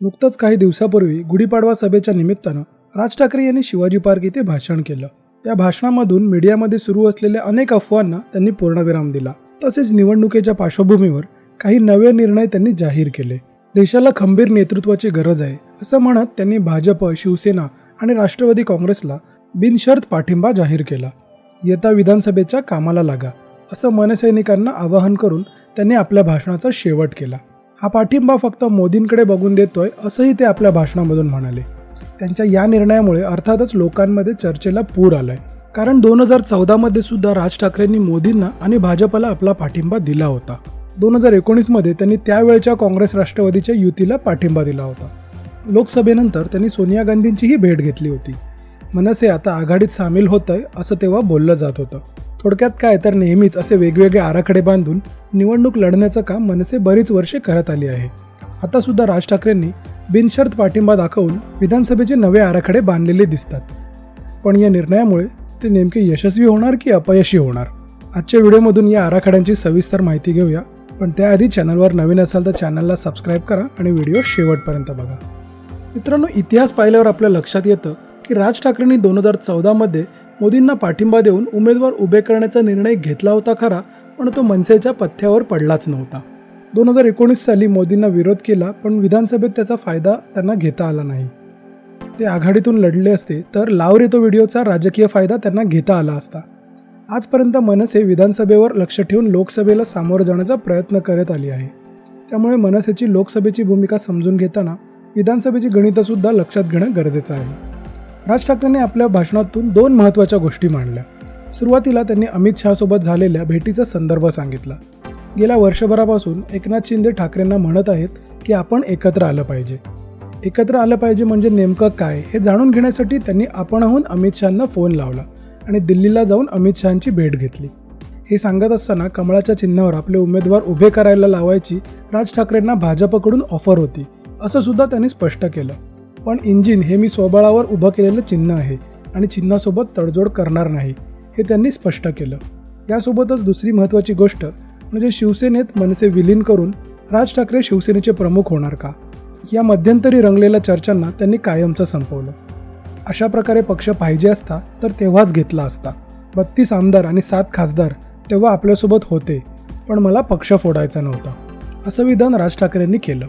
नुकतंच काही दिवसापूर्वी गुढीपाडवा सभेच्या निमित्तानं राज ठाकरे यांनी शिवाजी पार्क इथे भाषण केलं. या भाषणामधून मीडियामध्ये सुरू असलेल्या अनेक अफवांना त्यांनी पूर्णविराम दिला. तसेच निवडणुकीच्या पार्श्वभूमीवर काही नवे निर्णय त्यांनी जाहीर केले. देशाला खंबीर नेतृत्वाची गरज आहे असं म्हणत त्यांनी भाजप शिवसेना आणि राष्ट्रवादी काँग्रेसला बिनशर्त पाठिंबा जाहीर केला. येता विधानसभेच्या कामाला लागा असं मनसैनिकांना आवाहन करून त्यांनी आपल्या भाषणाचा शेवट केला. हा पाठिंबा फक्त मोदींकडे बघून देतोय असंही ते आपल्या भाषणामधून म्हणाले. त्यांच्या या निर्णयामुळे अर्थातच लोकांमध्ये चर्चेला पूर आलाय. कारण दोन हजार चौदामध्ये सुद्धा राज ठाकरेंनी मोदींना आणि भाजपला आपला पाठिंबा दिला होता. दोन हजार एकोणीसमध्ये त्यांनी त्यावेळच्या काँग्रेस राष्ट्रवादीच्या युतीला पाठिंबा दिला होता. लोकसभेनंतर त्यांनी सोनिया गांधींचीही भेट घेतली होती. मनसे आता आघाडीत सामील होत आहे असं तेव्हा बोललं जात होतं. थोडक्यात काय तर नेहमीच असे वेगवेगळे आराखडे बांधून निवडणूक लढण्याचं काम मनसे बरीच वर्षे करत आली आहे. आता सुद्धा राज ठाकरेंनी बिनशर्त पाठिंबा दाखवून विधानसभेचे नवे आराखडे बांधलेले दिसतात. पण या निर्णयामुळे ते नेमके यशस्वी होणार की अपयशी होणार? आजच्या व्हिडिओमधून या आराखड्यांची सविस्तर माहिती घेऊया पण त्याआधी चॅनलवर नवीन असाल तर चॅनलला सबस्क्राईब करा आणि व्हिडिओ शेवटपर्यंत बघा. मित्रांनो इतिहास पाहिल्यावर आपल्या लक्षात येतं की राज ठाकरेंनी दोन हजार चौदामध्ये मोदींना पाठिंबा देऊन उमेदवार उभे करण्याचा निर्णय घेतला होता खरा पण तो मनसेच्या पथ्यावर पडलाच नव्हता. दोन हजार एकोणीस साली मोदींना विरोध केला पण विधानसभेत त्याचा फायदा त्यांना घेता आला नाही. ते आघाडीतून लढले असते तर लाव रे तो व्हिडिओचा राजकीय फायदा त्यांना घेता आला असता. आजपर्यंत मनसे विधानसभेवर लक्ष ठेवून लोकसभेला सामोरं जाण्याचा प्रयत्न करत आली आहे. त्यामुळे मनसेची लोकसभेची भूमिका समजून घेताना विधानसभेची गणितंसुद्धा लक्षात घेणं गरजेचं आहे. राज ठाकरेंनी आपल्या भाषणातून दोन महत्त्वाच्या गोष्टी मांडल्या. सुरुवातीला त्यांनी अमित शहासोबत झालेल्या भेटीचा संदर्भ सांगितला. गेल्या वर्षभरापासून एकनाथ शिंदे ठाकरेंना म्हणत आहेत की आपण एकत्र आलं पाहिजे. एकत्र आलं पाहिजे म्हणजे नेमकं काय हे जाणून घेण्यासाठी त्यांनी आपणहून अमित शहांना फोन लावला आणि दिल्लीला जाऊन अमित शहांची भेट घेतली. हे सांगत असताना कमळाच्या चिन्हावर आपले उमेदवार उभे करायला लावायची राज ठाकरेंना भाजपकडून ऑफर होती असं सुद्धा त्यांनी स्पष्ट केलं. पण इंजिन हे मी स्वबळावर उभं केलेलं चिन्ह आहे आणि चिन्हासोबत तडजोड करणार नाही हे त्यांनी स्पष्ट केलं. यासोबतच दुसरी महत्त्वाची गोष्ट म्हणजे शिवसेनेत मनसे विलीन करून राज ठाकरे शिवसेनेचे प्रमुख होणार का? या मध्यंतरी रंगलेल्या चर्चांना त्यांनी कायमचं संपवलं. अशा प्रकारे पक्ष पाहिजे असता तर तेव्हाच घेतला असता. बत्तीस आमदार आणि सात खासदार तेव्हा आपल्यासोबत होते पण मला पक्ष फोडायचा नव्हता असं विधान राज ठाकरेंनी केलं.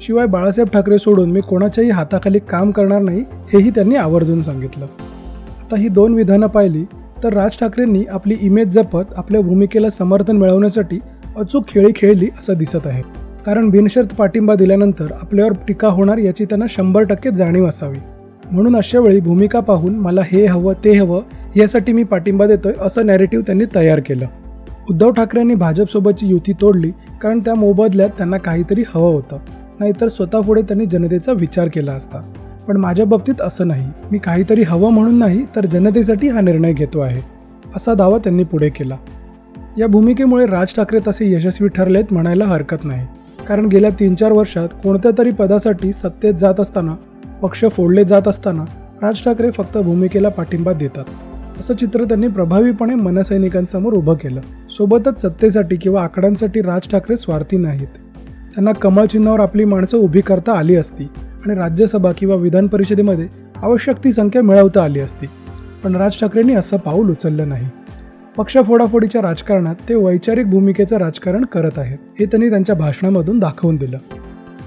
शिवाय बाळासाहेब ठाकरे सोडून मी कोणाच्याही हाताखाली काम करणार नाही हेही त्यांनी आवर्जून सांगितलं. आता ही दोन विधानं पाहिली तर राज ठाकरेंनी आपली इमेज जपत आपल्या भूमिकेला समर्थन मिळवण्यासाठी अचूक खेळी खेळली असं दिसत आहे. कारण बिनशर्त पाठिंबा दिल्यानंतर आपल्यावर टीका होणार याची त्यांना शंभर टक्के जाणीव असावी. म्हणून अशा वेळी भूमिका पाहून मला हे हवं ते हवं यासाठी मी पाठिंबा देतोय असं नॅरेटिव्ह त्यांनी तयार केलं. उद्धव ठाकरेंनी भाजपसोबतची युती तोडली कारण त्या मोबदल्यात त्यांना काहीतरी हवं होतं. नाहीतर स्वतःपुढे त्यांनी जनतेचा विचार केला असता. पण माझ्या बाबतीत असं नाही. मी काहीतरी हवं म्हणून नाही तर जनतेसाठी हा निर्णय घेतो आहे असा दावा त्यांनी पुढे केला. या भूमिकेमुळे राज ठाकरे तसे यशस्वी ठरलेत म्हणायला हरकत नाही. कारण गेल्या तीन चार वर्षात कोणत्या तरी पदासाठी सत्तेत जात असताना पक्ष फोडले जात असताना राज ठाकरे फक्त भूमिकेला पाठिंबा देतात. असं चित्र त्यांनी प्रभावीपणे मनसैनिकांसमोर उभं केलं. सोबतच सत्तेसाठी किंवा आकड्यांसाठी राज ठाकरे स्वार्थी नाहीत. त्यांना कमळ चिन्हावर आपली माणसं उभी करता आली असती आणि राज्यसभा किंवा विधान परिषदेमध्ये आवश्यक ती संख्या मिळवता आली असती. पण राज ठाकरेंनी असं पाऊल उचललं नाही. पक्ष फोडाफोडीच्या राजकारणात ते वैचारिक भूमिकेचं राजकारण करत आहेत हे त्यांनी त्यांच्या भाषणामधून दाखवून दिलं.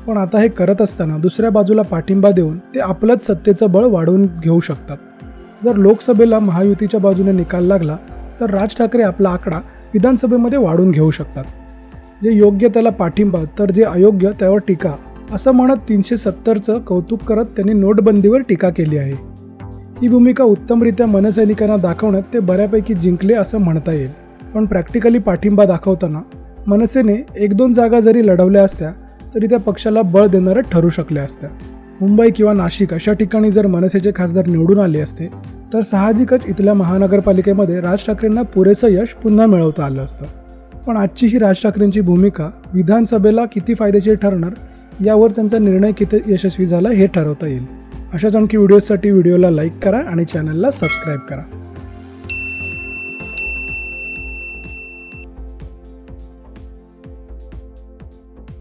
पण आता हे करत असताना दुसऱ्या बाजूला पाठिंबा देऊन ते आपलंच सत्तेचं बळ वाढवून घेऊ शकतात. जर लोकसभेला महायुतीच्या बाजूने निकाल लागला तर राज ठाकरे आपला आकडा विधानसभेमध्ये वाढवून घेऊ शकतात. जे योग्य त्याला पाठिंबा तर जे अयोग्य त्यावर टीका. असं म्हणत तीनशे सत्तरचं कौतुक करत त्यांनी नोटबंदीवर टीका केली आहे. ही भूमिका उत्तमरित्या मनसैनिकांना दाखवण्यात ते बऱ्यापैकी जिंकले असं म्हणता येईल. पण प्रॅक्टिकली पाठिंबा दाखवताना मनसेने एक दोन जागा जरी लढवल्या असत्या तरी त्या पक्षाला बळ देणाऱ्या ठरू शकल्या असत्या. मुंबई किंवा नाशिक अशा ठिकाणी जर मनसेचे खासदार निवडून आले असते तर साहजिकच इथल्या महानगरपालिकेमध्ये राज ठाकरेंना पुरेसं यश पुन्हा मिळवता आलं असतं. पण आजची ही राज ठाकरेंची भूमिका विधानसभेला किती फायदेशीर ठरणार यावर त्यांचा निर्णय किती यशस्वी झाला हे ठरवता येईल. अशाच आणखी व्हिडिओसाठी व्हिडिओला लाईक करा आणि चॅनलला सबस्क्राईब करा.